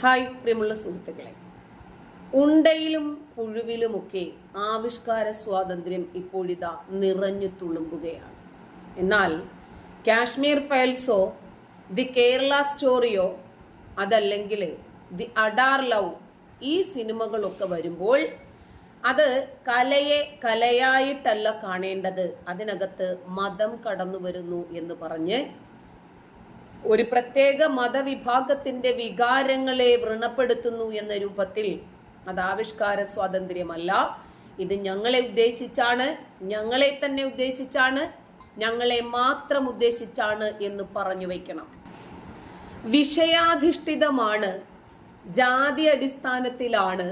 Hi പ്രിയമുള്ള സുഹൃത്തുക്കളെ. ഉണ്ടയിലും പുഴുവിലുമൊക്കെ ആവിഷ്കാര സ്വാതന്ത്ര്യം ഇപ്പോഴിതാ നിറഞ്ഞു തുളുമ്പുകയാണ്. എന്നാൽ കാശ്മീർ ഫയൽസോ ദി കേരള സ്റ്റോറിയോ അതല്ലെങ്കിൽ ദി അഡാർ ലവ് ഈ സിനിമകളൊക്കെ വരുമ്പോൾ അത് കലയെ കലയായിട്ടല്ല കാണേണ്ടത്. അതിനകത്ത് മതം കടന്നു വരുന്നു എന്ന് പറഞ്ഞ് ഒരു പ്രത്യേക മതവിഭാഗത്തിന്റെ വികാരങ്ങളെ വ്രണപ്പെടുത്തുന്നു എന്ന രൂപത്തിൽ അത് ആവിഷ്കാര സ്വാതന്ത്ര്യമല്ല. ഇത് ഞങ്ങളെ ഉദ്ദേശിച്ചാണ് ഞങ്ങളെ തന്നെ ഉദ്ദേശിച്ചാണ് ഞങ്ങളെ മാത്രം ഉദ്ദേശിച്ചാണ് എന്ന് പറഞ്ഞു വയ്ക്കണം വിഷയാധിഷ്ഠിതമാണ് ജാതി അടിസ്ഥാനത്തിലാണ്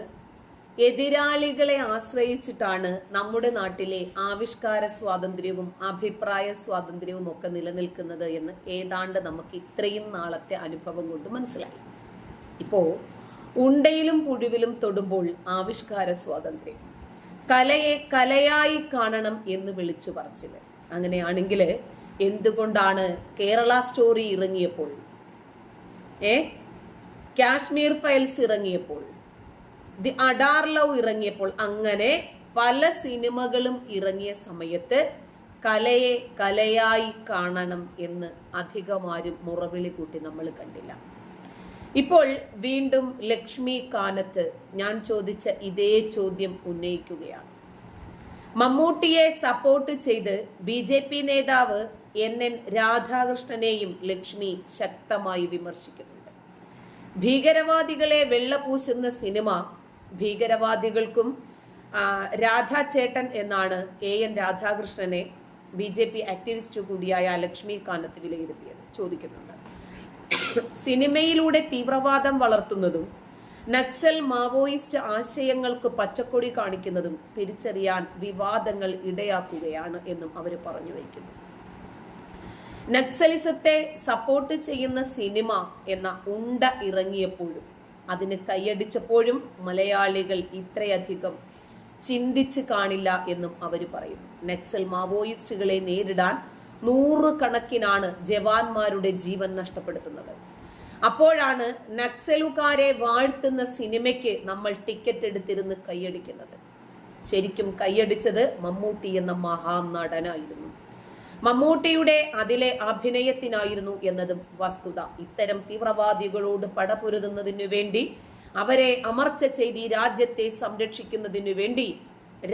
എതിരാളികളെ ആശ്രയിച്ചിട്ടാണ് നമ്മുടെ നാട്ടിലെ ആവിഷ്കാര സ്വാതന്ത്ര്യവും അഭിപ്രായ സ്വാതന്ത്ര്യവും ഒക്കെ നിലനിൽക്കുന്നത് എന്ന് ഏതാണ്ട് നമുക്ക് ഇത്രയും നാളത്തെ അനുഭവം കൊണ്ട് മനസ്സിലായി. ഇപ്പോ ഉണ്ടയിലും പുഴുവിലും തൊടുമ്പോൾ ആവിഷ്കാര സ്വാതന്ത്ര്യം. കലയെ കലയായി കാണണം എന്ന് വിളിച്ചു പറച്ചിൽ അങ്ങനെയാണെങ്കിൽ എന്തുകൊണ്ടാണ് കേരള സ്റ്റോറി ഇറങ്ങിയപ്പോൾ? ഏ? കാശ്മീർ ഫയൽസ് ഇറങ്ങിയപ്പോൾ. ദി അഡാർ ലവ് ഇറങ്ങിയപ്പോൾ അങ്ങനെ പല സിനിമകളും ഇറങ്ങിയ സമയത്ത് കലയെ കലയായി കാണണം എന്ന് അധികമാരും മുറവിളി കൂട്ടി നമ്മൾ കണ്ടില്ല. ഇപ്പോൾ വീണ്ടും ലക്ഷ്മി കാനത്ത് ഞാൻ ചോദിച്ച ഇതേ ചോദ്യം ഉന്നയിക്കുകയാണ്. മമ്മൂട്ടിയെ സപ്പോർട്ട് ചെയ്ത് ബി ജെ പി നേതാവ് എൻ എൻ രാധാകൃഷ്ണനെയും ലക്ഷ്മി ശക്തമായി വിമർശിക്കുന്നുണ്ട്. ഭീകരവാദികളെ വെള്ളപൂശുന്ന സിനിമ ഭീകരവാദികൾക്കും രാധാചേട്ടൻ എന്നാണ് എ എൻ രാധാകൃഷ്ണനെ ബി ജെ പി ആക്ടിവിസ്റ്റ് കൂടിയായ ലക്ഷ്മി കാനത്ത് വിലയിരുത്തിയത്. ചോദിക്കുന്നുണ്ട്. സിനിമയിലൂടെ തീവ്രവാദം വളർത്തുന്നതും നക്സൽ മാവോയിസ്റ്റ് ആശയങ്ങൾക്ക് പച്ചക്കൊടി കാണിക്കുന്നതും തിരിച്ചറിയാൻ വിവാദങ്ങൾ ഇടയാക്കുകയാണ് എന്നും അവർ പറഞ്ഞു വയ്ക്കുന്നു. നക്സലിസത്തെ സപ്പോർട്ട് ചെയ്യുന്ന സിനിമ എന്ന ഉണ്ട ഇറങ്ങിയപ്പോഴും അതിന് കൈയടിച്ചപ്പോഴും മലയാളികൾ ഇത്രയധികം ചിന്തിച്ച് കാണില്ല എന്നും അവർ പറയുന്നു. നക്സൽ മാവോയിസ്റ്റുകളെ നേരിടാൻ നൂറുകണക്കിനാണ് ജവാന്മാരുടെ ജീവൻ നഷ്ടപ്പെടുത്തുന്നത്. അപ്പോഴാണ് നക്സലുകാരെ വാഴ്ത്തുന്ന സിനിമയ്ക്ക് നമ്മൾ ടിക്കറ്റ് എടുത്തിരുന്ന് കൈയടിക്കുന്നത്. ശരിക്കും കൈയടിച്ചത് മമ്മൂട്ടി എന്ന മഹാനടനായിരുന്നു. മമ്മൂട്ടിയുടെ അതിലെ അഭിനയത്തിനായിരുന്നു എന്നതും വസ്തുത. ഇത്തരം തീവ്രവാദികളോട് പടപൊരുതുന്നതിനു വേണ്ടി അവരെ അമർച്ച ചെയ്ത് രാജ്യത്തെ സംരക്ഷിക്കുന്നതിനു വേണ്ടി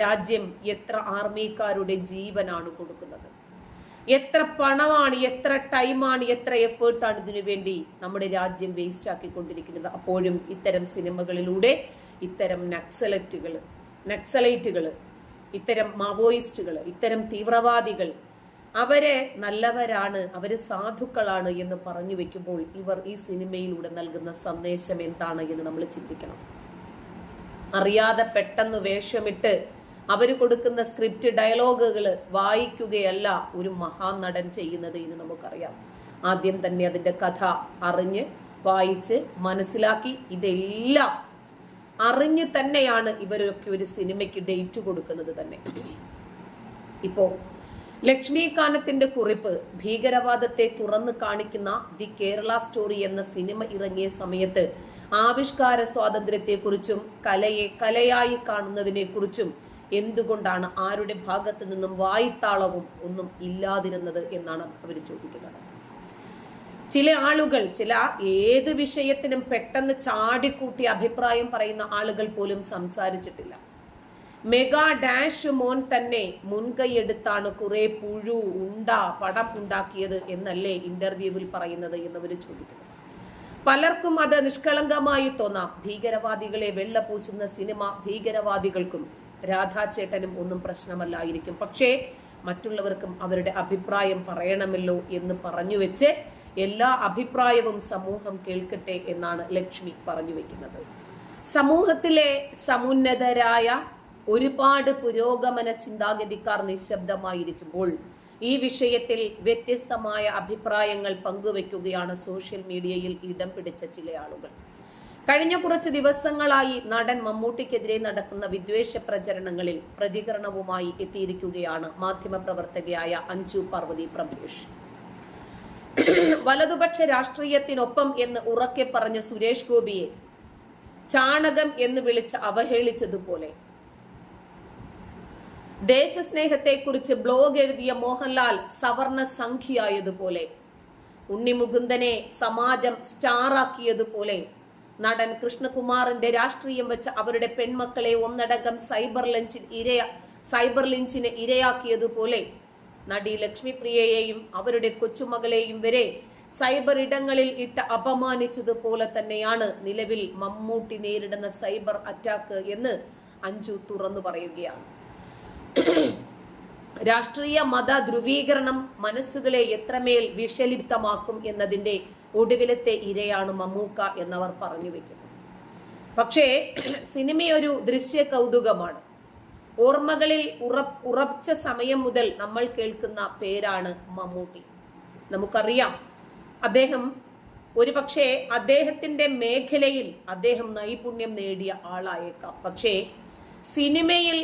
രാജ്യം എത്ര ആർമിക്കാരുടെ ജീവനാണ് കൊടുക്കുന്നത്? എത്ര പണമാണ് എത്ര ടൈമാണ് എത്ര എഫേർട്ടാണ് ഇതിനു വേണ്ടി നമ്മുടെ രാജ്യം വേസ്റ്റ് ആക്കിക്കൊണ്ടിരിക്കുന്നത് അപ്പോഴും ഇത്തരം സിനിമകളിലൂടെ ഇത്തരം നക്സലറ്റുകൾ നക്സലൈറ്റുകൾ ഇത്തരം മാവോയിസ്റ്റുകൾ ഇത്തരം തീവ്രവാദികൾ അവരെ നല്ലവരാണ് അവർ സാധുക്കളാണ് എന്ന് പറഞ്ഞു വെക്കുമ്പോൾ ഇവർ ഈ സിനിമയിലൂടെ നൽകുന്ന സന്ദേശം എന്താണ് എന്ന് നമ്മൾ ചിന്തിക്കണം. അറിയാതെ പെട്ടെന്ന് വേഷമിട്ട് അവർ കൊടുക്കുന്ന സ്ക്രിപ്റ്റ് ഡയലോഗുകൾ വായിക്കുകയല്ല ഒരു മഹാനടൻ ചെയ്യുന്നത് എന്ന് നമുക്കറിയാം. ആദ്യം തന്നെ അതിന്റെ കഥ അറിഞ്ഞ് വായിച്ച് മനസ്സിലാക്കി ഇതെല്ലാം അറിഞ്ഞ് തന്നെയാണ് ഇവരൊക്കെ ഒരു സിനിമയ്ക്ക് ഡേറ്റ് കൊടുക്കുന്നത് തന്നെ. ഇപ്പോ ലക്ഷ്മികാനത്തിന്റെ കുറിപ്പ് ഭീകരവാദത്തെ തുറന്നു കാണിക്കുന്ന ദി കേരള സ്റ്റോറി എന്ന സിനിമ ഇറങ്ങിയ സമയത്ത് ആവിഷ്കാര സ്വാതന്ത്ര്യത്തെക്കുറിച്ചും കലയെ കലയായി കാണുന്നതിനെക്കുറിച്ചും എന്തുകൊണ്ടാണ് ആരുടെ ഭാഗത്തു നിന്നും വായിത്താളവും ഒന്നും ഇല്ലാതിരുന്നത് എന്നാണ് അവർ ചോദിക്കുന്നത്. ചില ആളുകൾ ചില ഏത് വിഷയത്തിനും പെട്ടെന്ന് ചാടിക്കൂട്ടി അഭിപ്രായം പറയുന്ന ആളുകൾ പോലും സംസാരിച്ചിട്ടില്ല. മെഗാ ഡാഷ് മോൻ തന്നെ മുൻകൈയെടുത്താണ് കുറെ പുഴു ഉണ്ട പടം ഉണ്ടാക്കിയത് എന്നല്ലേ ഇന്റർവ്യൂവിൽ പറയുന്നത് എന്നവർ ചോദിക്കുന്നു. പലർക്കും അത് നിഷ്കളങ്കമായി തോന്നാം. ഭീകരവാദികളെ വെള്ളപൂശുന്ന സിനിമ ഭീകരവാദികൾക്കും രാധാചേട്ടനും ഒന്നും പ്രശ്നമല്ലായിരിക്കും. പക്ഷേ മറ്റുള്ളവർക്കും അവരുടെ അഭിപ്രായം പറയണമല്ലോ എന്ന് പറഞ്ഞു വെച്ച് എല്ലാ അഭിപ്രായവും സമൂഹം കേൾക്കട്ടെ എന്നാണ് ലക്ഷ്മി പറഞ്ഞു വെക്കുന്നത്. സമൂഹത്തിലെ സമുന്നതരായ ഒരുപാട് പുരോഗമന ചിന്താഗതിക്കാർ നിശബ്ദമായിരിക്കുമ്പോൾ ഈ വിഷയത്തിൽ വ്യത്യസ്തമായ അഭിപ്രായങ്ങൾ പങ്കുവെക്കുകയാണ് സോഷ്യൽ മീഡിയയിൽ ഇടം പിടിച്ച ചില ആളുകൾ. കഴിഞ്ഞ കുറച്ച് ദിവസങ്ങളായി നടൻ മമ്മൂട്ടിക്കെതിരെ നടക്കുന്ന വിദ്വേഷ പ്രചരണങ്ങളിൽ പ്രതികരണവുമായി എത്തിയിരിക്കുകയാണ് മാധ്യമപ്രവർത്തകയായ അഞ്ജു പാർവതി പ്രഭേഷ് വലതുപക്ഷ രാഷ്ട്രീയത്തിനൊപ്പം എന്ന് ഉറക്കെ പറഞ്ഞ സുരേഷ് ഗോപിയെ ചാണകം എന്ന് വിളിച്ച് അവഹേളിച്ചതുപോലെ ദേശസ്നേഹത്തെക്കുറിച്ച് ബ്ലോഗ് എഴുതിയ മോഹൻലാൽ സവർണ സംഖ്യയായതുപോലെ ഉണ്ണിമുകുന്ദനെ സമാജം സ്റ്റാറാക്കിയതുപോലെ. നടൻ കൃഷ്ണകുമാറിന്റെ രാഷ്ട്രീയം വെച്ച് അവരുടെ പെൺമക്കളെ ഒന്നടങ്കം സൈബർ ലഞ്ചിൽ ഇരയ സൈബർ ലിഞ്ചിന് ഇരയാക്കിയതുപോലെ. നടി ലക്ഷ്മിപ്രിയയെയും അവരുടെ കൊച്ചുമകളെയും വരെ സൈബർ ഇടങ്ങളിൽ ഇട്ട് അപമാനിച്ചതുപോലെ തന്നെയാണ് നിലവിൽ മമ്മൂട്ടി നേരിടുന്ന സൈബർ അറ്റാക്ക് എന്ന് അഞ്ജു തുറന്നു പറയുകയാണ്. രാഷ്ട്രീയ മത ധ്രുവീകരണം മനസ്സുകളെ എത്രമേൽ വിഷലിപ്തമാക്കും എന്നതിന്റെ ഒടുവിലത്തെ ഇരയാണ് മമ്മൂക്ക എന്നവർ പറഞ്ഞു വെക്കുന്നു. പക്ഷേ സിനിമയൊരു ദൃശ്യ കൗതുകമാണ് ഓർമ്മകളിൽ ഉറ ഉറച്ച സമയം മുതൽ നമ്മൾ കേൾക്കുന്ന പേരാണ് മമ്മൂട്ടി. നമുക്കറിയാം അദ്ദേഹം ഒരുപക്ഷെ അദ്ദേഹത്തിന്റെ മേഖലയിൽ അദ്ദേഹം നൈപുണ്യം നേടിയ ആളായേക്കാം. പക്ഷേ സിനിമയിൽ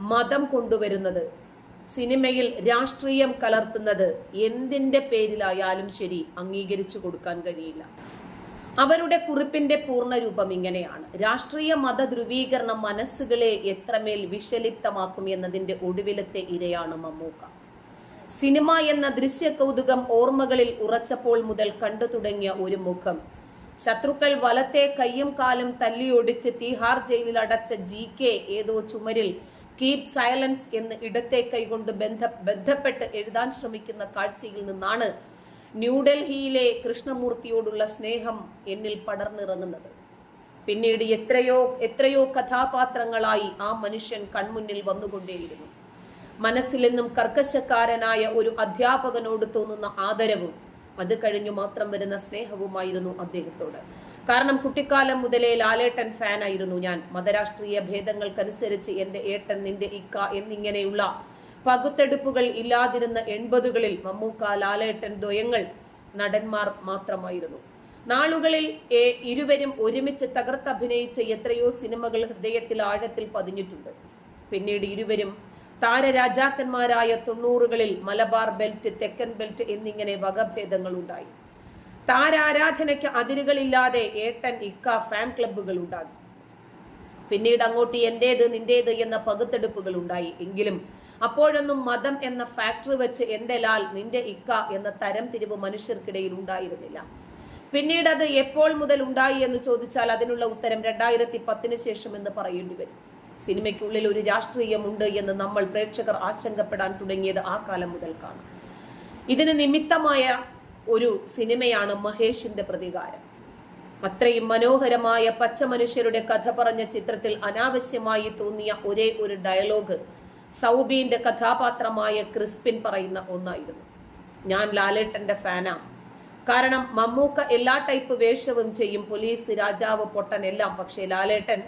മതം കൊണ്ടുവരുന്നത്. സിനിമയിൽ രാഷ്ട്രീയം കലർത്തുന്നത് എന്തിന്റെ പേരിലായാലും ശരി അംഗീകരിച്ചു കൊടുക്കാൻ കഴിയില്ല. അവരുടെ കുറിപ്പിന്റെ പൂർണരൂപം ഇങ്ങനെയാണ്. രാഷ്ട്രീയ മത ധ്രുവീകരണം മനസ്സുകളെ എത്രമേൽ വിഷലിപ്തമാക്കും എന്നതിന്റെ ഒടുവിലത്തെ ഇരയാണ് മമ്മൂക്ക. സിനിമ എന്ന ദൃശ്യ കൗതുകം ഓർമ്മകളിൽ ഉറച്ചപ്പോൾ മുതൽ കണ്ടു തുടങ്ങിയ ഒരു മുഖം. ശത്രുക്കൾ വലത്തെ കയ്യും കാലും തല്ലിയൊടിച്ച് തീഹാർ ജയിലിൽ അടച്ച ജി കെ ഏതോ ചുമരിൽ കീപ് സൈലൻസ് എന്ന് ഇടത്തെ കൈകൊണ്ട് ബന്ധ ബന്ധപ്പെട്ട് എഴുതാൻ ശ്രമിക്കുന്ന കാഴ്ചയിൽ നിന്നാണ് ന്യൂഡൽഹിയിലെ കൃഷ്ണമൂർത്തിയോടുള്ള സ്നേഹം എന്നിൽ പടർന്നിറങ്ങുന്നത്. പിന്നീട് എത്രയോ എത്രയോ കഥാപാത്രങ്ങളായി ആ മനുഷ്യൻ കൺമുന്നിൽ വന്നുകൊണ്ടേയിരുന്നു. മനസ്സിലെന്നും കർക്കശക്കാരനായ ഒരു അധ്യാപകനോട് തോന്നുന്ന ആദരവും അത് കഴിഞ്ഞു മാത്രം വരുന്ന സ്നേഹവുമായിരുന്നു അദ്ദേഹത്തോട്. കാരണം കുട്ടിക്കാലം മുതലേ ലാലേട്ടൻ ഫാൻ ആയിരുന്നു ഞാൻ. മതരാഷ്ട്രീയ ഭേദങ്ങൾക്കനുസരിച്ച് എന്റെ ഏട്ടൻ നിന്റെ ഇക്ക എന്നിങ്ങനെയുള്ള പകുത്തെടുപ്പുകൾ ഇല്ലാതിരുന്ന എൺപതുകളിൽ മമ്മൂക്ക ലാലേട്ടൻ ദ്വയങ്ങൾ നടന്മാർ മാത്രമായിരുന്നു. നാളുകളിൽ ഇരുവരും ഒരുമിച്ച് തകർത്തഭിനയിച്ച എത്രയോ സിനിമകൾ ഹൃദയത്തിൽ ആഴത്തിൽ പതിഞ്ഞിട്ടുണ്ട്. പിന്നീട് ഇരുവരും താരരാജാക്കന്മാരായ തൊണ്ണൂറുകളിൽ മലബാർ ബെൽറ്റ് തെക്കൻ ബെൽറ്റ് എന്നിങ്ങനെ വകഭേദങ്ങൾ ഉണ്ടായി താരാരാധനയ്ക്ക് അതിരുകളില്ലാതെ ഏട്ടൻ ഇക്ക ഫാൻ ക്ലബ്ബുകൾ ഉണ്ടായി പിന്നീട് അങ്ങോട്ട് എന്റേത് നിന്റേത് എന്ന പകുത്തെടുപ്പുകൾ ഉണ്ടായി. എങ്കിലും അപ്പോഴൊന്നും മതം എന്ന ഫാക്ടറി വെച്ച് എന്റെ ലാൽ നിന്റെ ഇക്ക എന്ന തരം തിരിവ് മനുഷ്യർക്കിടയിൽ ഉണ്ടായിരുന്നില്ല. പിന്നീട് അത് എപ്പോൾ മുതൽ ഉണ്ടായി എന്ന് ചോദിച്ചാൽ അതിനുള്ള ഉത്തരം രണ്ടായിരത്തി പത്തിന് ശേഷം എന്ന് പറയേണ്ടി വരും. സിനിമയ്ക്കുള്ളിൽ ഒരു രാഷ്ട്രീയമുണ്ട് എന്ന് നമ്മൾ പ്രേക്ഷകർ ആശങ്കപ്പെടാൻ തുടങ്ങിയത് ആ കാലം മുതൽക്കാണ്. ഇതിന് നിമിത്തമായ ഒരു സിനിമയാണ് മഹേഷിന്റെ പ്രതികാരം. അത്രയും മനോഹരമായ പച്ച മനുഷ്യരുടെ കഥ പറഞ്ഞ ചിത്രത്തിൽ അനാവശ്യമായി തോന്നിയ ഒരേ ഒരു ഡയലോഗ് സൗബീന്റെ കഥാപാത്രമായ ക്രിസ്പിൻ പറയുന്ന ഒന്നായിരുന്നു. ഞാൻ ലാലേട്ടന്റെ ഫാനാണ് കാരണം മമ്മൂക്ക എല്ലാ ടൈപ്പ് വേഷവും ചെയ്യും പോലീസ് രാജാവ് പൊട്ടൻ എല്ലാം. പക്ഷേ ലാലേട്ടൻ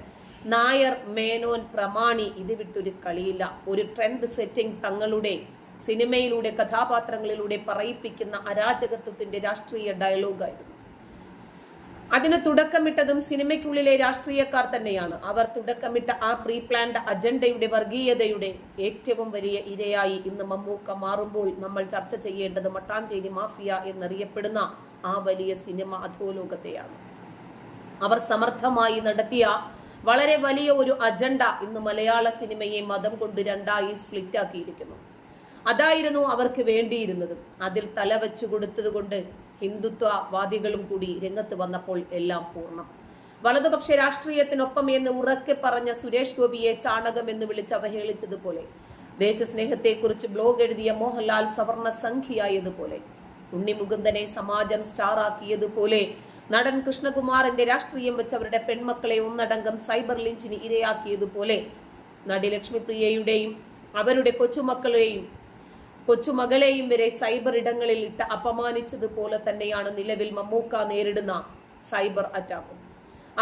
നായർ മേനോൻ പ്രമാണി ഇത് വിട്ടൊരു കളിയില്ല. ഒരു ട്രെൻഡ് സെറ്റിംഗ് തങ്ങളുടെ സിനിമയിലൂടെ കഥാപാത്രങ്ങളിലൂടെ പറയിപ്പിക്കുന്ന അരാജകത്വത്തിന്റെ രാഷ്ട്രീയ ഡയലോഗായിരുന്നു. അതിന് തുടക്കമിട്ടതും സിനിമയ്ക്കുള്ളിലെ രാഷ്ട്രീയക്കാർ തന്നെയാണ്. അവർ തുടക്കമിട്ട ആ പ്രീ പ്ലാൻഡ് അജണ്ടയുടെ വർഗീയതയുടെ ഏറ്റവും വലിയ ഇരയായി ഇന്ന് മമ്മൂക്ക മാറുമ്പോൾ നമ്മൾ ചർച്ച ചെയ്യേണ്ടത് മട്ടാഞ്ചേരി മാഫിയ എന്നറിയപ്പെടുന്ന ആ വലിയ സിനിമ അധോലോകത്തെയാണ്. അവർ സമർത്ഥമായി നടത്തിയ വളരെ വലിയ ഒരു അജണ്ട ഇന്ന് മലയാള സിനിമയെ മതം കൊണ്ട് രണ്ടായി സ്പ്ലിറ്റ് ആക്കിയിരിക്കുന്നു അതായിരുന്നു അവർക്ക് വേണ്ടിയിരുന്നത്. അതിൽ തല വെച്ചു കൊടുത്തതുകൊണ്ട് ഹിന്ദുത്വവാദികളും കൂടി രംഗത്ത് വന്നപ്പോൾ എല്ലാം പൂർണം. വലതുപക്ഷ രാഷ്ട്രീയത്തിനൊപ്പം എന്ന് ഉറക്കെ പറഞ്ഞ സുരേഷ് ഗോപിയെ ചാണകം എന്ന് വിളിച്ച് അവഹേളിച്ചതുപോലെ ദേശസ്നേഹത്തെക്കുറിച്ച് ബ്ലോഗ് എഴുതിയ മോഹൻലാൽ സവർണ സംഖ്യയായതുപോലെ ഉണ്ണിമുകുന്ദനെ സമാജം സ്റ്റാറാക്കിയതുപോലെ നടൻ കൃഷ്ണകുമാറിന്റെ രാഷ്ട്രീയം വെച്ച് അവരുടെ പെൺമക്കളെ ഒന്നടങ്കം സൈബർ ലിഞ്ചിന് ഇരയാക്കിയതുപോലെ നടി ലക്ഷ്മിപ്രിയയുടെയും അവരുടെ കൊച്ചുമക്കളെയും കൊച്ചുമകളെയും വരെ സൈബർ ഇടങ്ങളിൽ ഇട്ട് അപമാനിച്ചതുപോലെ തന്നെയാണ് നിലവിൽ മമ്മൂക്ക നേരിടുന്ന സൈബർ അറ്റാക്കും.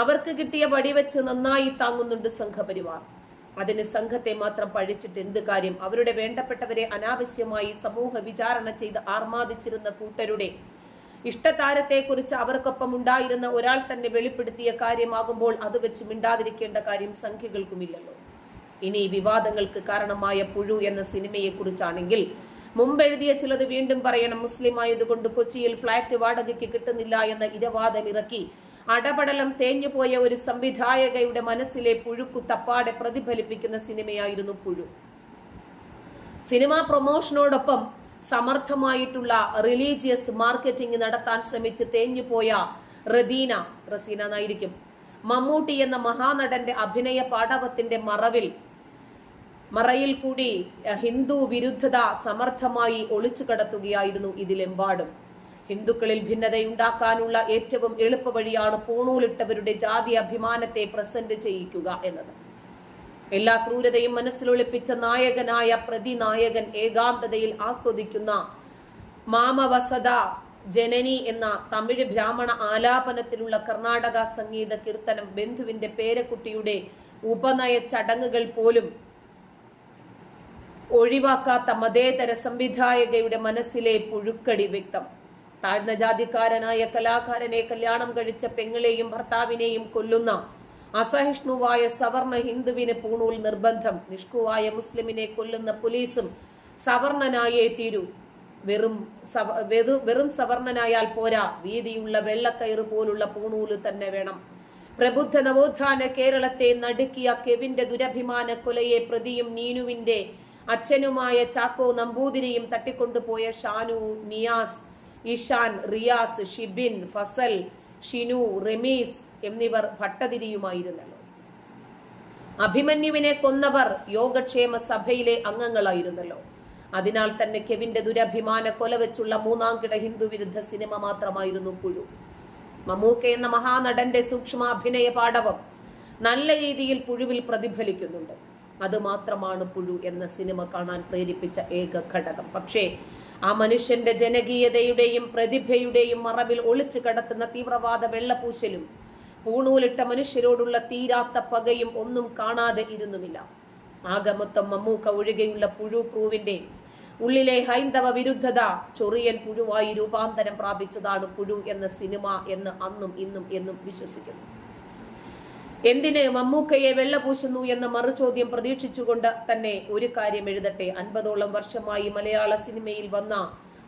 അവർക്ക് കിട്ടിയ വടിവെച്ച് നന്നായി താങ്ങുന്നുണ്ട് സംഘപരിവാർ. അതിന് സംഘത്തെ മാത്രം പഴിച്ചിട്ട് എന്ത് കാര്യം? അവരുടെ വേണ്ടപ്പെട്ടവരെ അനാവശ്യമായി സമൂഹ വിചാരണ ചെയ്ത് ആർമാദിച്ചിരുന്ന കൂട്ടരുടെ ഇഷ്ടതാരത്തെക്കുറിച്ച് അവർക്കൊപ്പം ഉണ്ടായിരുന്ന ഒരാൾ തന്നെ വെളിപ്പെടുത്തിയ കാര്യമാകുമ്പോൾ അത് വെച്ച് മിണ്ടാതിരിക്കേണ്ട കാര്യം സംഖ്യകൾക്കുമില്ലല്ലോ. ഇനി വിവാദങ്ങൾക്ക് കാരണമായ പുഴു എന്ന സിനിമയെക്കുറിച്ചാണെങ്കിൽ മുമ്പ് എഴുതിയ ചിലത് വീണ്ടും പറയണം. മുസ്ലിം ആയതുകൊണ്ട് കൊച്ചിയിൽ ഫ്ളാറ്റ് വാടകയ്ക്ക് കിട്ടുന്നില്ല എന്ന ഇരവാദം ഇറക്കി അടപടലം തേഞ്ഞുപോയ ഒരു സംവിധായകയുടെ മനസ്സിലെ പുഴുക്കു തപ്പാടെ പ്രതിഫലിപ്പിക്കുന്ന സിനിമയായിരുന്നു പുഴു. സിനിമാ പ്രൊമോഷനോടൊപ്പം സമർത്ഥമായിട്ടുള്ള റിലീജിയസ് മാർക്കറ്റിംഗ് നടത്താൻ ശ്രമിച്ച് തേഞ്ഞുപോയ റദീന റസീന എന്നായിരിക്കും മമ്മൂട്ടി എന്ന മഹാനടന്റെ അഭിനയ പാടവത്തിന്റെ മറവിൽ മറയിൽ കൂടി ഹിന്ദു വിരുദ്ധത സമർത്ഥമായി ഒളിച്ചു കടത്തുകയായിരുന്നു ഇതിലെമ്പാടും. ഹിന്ദുക്കളിൽ ഭിന്നതയുണ്ടാക്കാനുള്ള ഏറ്റവും എളുപ്പവഴിയാണ് പൂണൂലിട്ടവരുടെ ജാതി അഭിമാനത്തെ പ്രസന്റ് ചെയ്യിക്കുക എന്നത്. എല്ലാ ക്രൂരതയും മനസ്സിലൊളിപ്പിച്ച നായകനായ പ്രതിനായകൻ ഏകാന്തതയിൽ ആസ്വദിക്കുന്ന മാമവസദ ജനനി എന്ന തമിഴ് ബ്രാഹ്മണ ആലാപനത്തിലുള്ള കർണാടക സംഗീത കീർത്തനം ബന്ധുവിന്റെ പേരക്കുട്ടിയുടെ ഉപനയ ചടങ്ങുകൾ പോലും ഒഴിവാക്കാത്ത മതേതര സംവിധായകയുടെ മനസ്സിലെ പുഴുക്കടി വ്യക്തം. താഴ്ന്ന ജാതിക്കാരനായ കലാകാരനെ കല്യാണം കഴിച്ച പെങ്ങളെയും ഭർത്താവിനെയും കൊല്ലുന്ന അസഹിഷ്ണുവായ സവർണ ഹിന്ദുവിന് പൂണൂൽ നിർബന്ധം. നിഷ്കുവായ മുസ്ലിമിനെ കൊല്ലുന്ന പോലീസും സവർണനായേ തീരൂ. വെറും വെറും സവർണനായാൽ പോരാ. വീതിയുള്ള വെള്ളക്കയറ് പോലുള്ള പൂണൂൽ തന്നെ വേണം. പ്രബുദ്ധ നവോത്ഥാന കേരളത്തെ നടുക്കിയ കെവിന്റെ ദുരഭിമാന കൊലയെ പ്രതിയും നീനുവിന്റെ അച്ഛനുമായ ചാക്കോ നമ്പൂതിരിയും തട്ടിക്കൊണ്ടുപോയ ഷാനു നിയാസ് ഇഷാൻ റിയാസ് ഷിബിൻ ഫസൽ ഷിനു റമീസ് എന്നിവർ ഭട്ടതിരിയുമായിരുന്നല്ലോ. അഭിമന്യുവിനെ കൊന്നവർ യോഗക്ഷേമ സഭയിലെ അംഗങ്ങളായിരുന്നല്ലോ. അതിനാൽ തന്നെ കെവിന്റെ ദുരഭിമാന കൊല വെച്ചുള്ള മൂന്നാംകിട ഹിന്ദു വിരുദ്ധ സിനിമ മാത്രമായിരുന്നു പുഴു. മമ്മൂക്ക എന്ന മഹാനടന്റെ സൂക്ഷ്മ അഭിനയ പാടവം നല്ല രീതിയിൽ പുഴുവിൽ പ്രതിഫലിക്കുന്നുണ്ട്. അത് മാത്രമാണ് പുഴു എന്ന സിനിമ കാണാൻ പ്രേരിപ്പിച്ച ഏക ഘടകം. പക്ഷേ ആ മനുഷ്യന്റെ ജനകീയതയുടെയും പ്രതിഭയുടെയും മറവിൽ ഒളിച്ചു കടത്തുന്ന തീവ്രവാദ വെള്ളപൂശലും പൂണൂലിട്ട മനുഷ്യരോടുള്ള തീരാത്ത പകയും ഒന്നും കാണാതെ ഇരുന്നുമില്ല. ആകമൊത്തം മമ്മൂക്ക ഒഴികെയുള്ള പുഴു ക്രൂവിന്റെ ഉള്ളിലെ ഹൈന്ദവ വിരുദ്ധത ചൊറിയൻ പുഴുവായി രൂപാന്തരം പ്രാപിച്ചതാണ് പുഴു എന്ന സിനിമ എന്ന് അന്നും ഇന്നും എന്നും വിശ്വസിക്കുന്നു. എന്തിന് മമ്മൂക്കയെ വെള്ള പൂശുന്നു എന്ന മറുചോദ്യം പ്രതീക്ഷിച്ചുകൊണ്ട് തന്നെ ഒരു കാര്യം എഴുതട്ടെ. അൻപതോളം വർഷമായി മലയാള സിനിമയിൽ വന്ന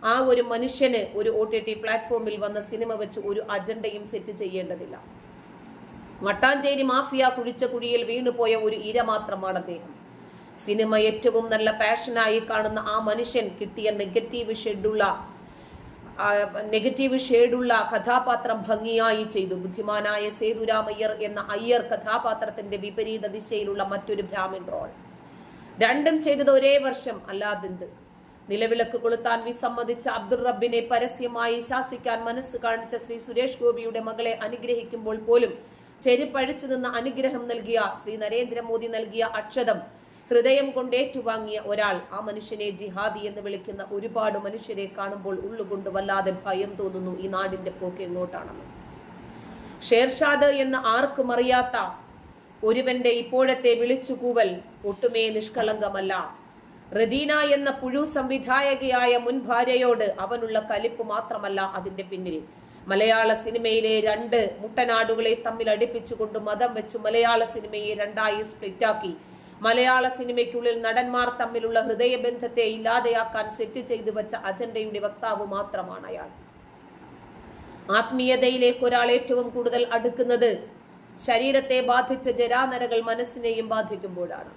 ആ ഒരു മനുഷ്യന് ഒരു ഒ ടി ടി പ്ലാറ്റ്ഫോമിൽ വന്ന സിനിമ വെച്ച് ഒരു അജണ്ടയും സെറ്റ് ചെയ്യേണ്ടതില്ല. മട്ടാഞ്ചേരി മാഫിയ കുഴിച്ച കുഴിയിൽ വീണുപോയ ഒരു ഇര മാത്രമാണ് അദ്ദേഹം. സിനിമ ഏറ്റവും നല്ല പാഷനായി കാണുന്ന ആ മനുഷ്യൻ കിട്ടിയ നെഗറ്റീവ് ഷെഡുള്ള നെഗറ്റീവ് ഷെയ്ഡുള്ള കഥാപാത്രം ഭംഗിയായി ചെയ്തു. ബുദ്ധിമാനായ സേതുരാമയ്യർ എന്ന അയ്യർ കഥാപാത്രത്തിന്റെ വിപരീത ദിശയിലുള്ള മറ്റൊരു ബ്രാഹ്മിൻ റോൾ. രണ്ടും ചെയ്തത് ഒരേ വർഷം അല്ലാതെന്ത്. നിലവിളക്ക് കൊളുത്താൻ വിസമ്മതിച്ച അബ്ദുൾ റബ്ബിനെ പരസ്യമായി ശാസിക്കാൻ മനസ്സ് കാണിച്ച ശ്രീ സുരേഷ് ഗോപിയുടെ മകളെ അനുഗ്രഹിക്കുമ്പോൾ പോലും ചെരുപ്പഴിച്ചു നിന്ന് അനുഗ്രഹം നൽകിയ ശ്രീ നരേന്ദ്രമോദി നൽകിയ അക്ഷതം ഹൃദയം കൊണ്ട് ഏറ്റുവാങ്ങിയ ഒരാൾ ആ മനുഷ്യനെ ജിഹാദി എന്ന് വിളിക്കുന്ന ഒരുപാട് മനുഷ്യരെ കാണുമ്പോൾ ഉള്ളുകൊണ്ട് വല്ലാതെ ഭയം തോന്നുന്നു ഈ നാടിന്റെ പോക്ക് എങ്ങോട്ടാണെന്ന്. ഷേർഷാദ് എന്ന് ആർക്കും അറിയാത്ത ഒരുവന്റെ ഇപ്പോഴത്തെ വിളിച്ചുകൂവൽ ഒട്ടുമേ നിഷ്കളങ്കമല്ല. റദീന എന്ന പുഴു സംവിധായകയായ മുൻ ഭാര്യയോട് അവനുള്ള കലിപ്പ് മാത്രമല്ല അതിന്റെ പിന്നിൽ. മലയാള സിനിമയിലെ രണ്ട് മുട്ടനാടുകളെ തമ്മിൽ അടുപ്പിച്ചുകൊണ്ട് മതം വെച്ച് മലയാള സിനിമയെ രണ്ടായി സ്പ്ലിറ്റാക്കി. മലയാള സിനിമയ്ക്കുള്ളിൽ നടന്മാർ തമ്മിലുള്ള ഹൃദയബന്ധത്തെ ഇല്ലാതെയാക്കാൻ സെറ്റ് ചെയ്തു വെച്ച അജണ്ടയുടെ വക്താവ് മാത്രമാണ് അയാൾ. ആത്മീയതയിലേക്ക് ഒരാൾ ഏറ്റവും കൂടുതൽ അടുക്കുന്നത് ശരീരത്തെ ബാധിച്ച ജരാനരകൾ മനസ്സിനെയും ബാധിക്കുമ്പോഴാണ്.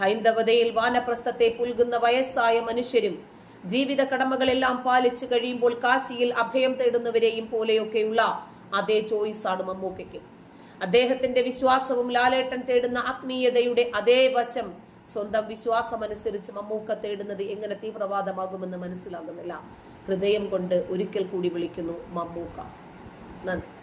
ഹൈന്ദവതയിൽ വാനപ്രസ്ഥത്തെ പുൽകുന്ന വയസ്സായ മനുഷ്യരും ജീവിത കടമകളെല്ലാം പാലിച്ചു കഴിയുമ്പോൾ കാശിയിൽ അഭയം തേടുന്നവരെയും പോലെയൊക്കെയുള്ള അതേ ചോയ്സാണ് മമ്മൂക്കയ്ക്ക്. അദ്ദേഹത്തിന്റെ വിശ്വാസവും ലാലേട്ടൻ തേടുന്ന ആത്മീയതയുടെ അതേ വശം സ്വന്തം വിശ്വാസം അനുസരിച്ച് മമ്മൂക്ക തേടുന്നത് എങ്ങനെ തീവ്രവാദമാകുമെന്ന് മനസ്സിലാകുന്നില്ല. ഹൃദയം കൊണ്ട് ഒരിക്കൽ കൂടി വിളിക്കുന്നു മമ്മൂക്ക. നന്ദി.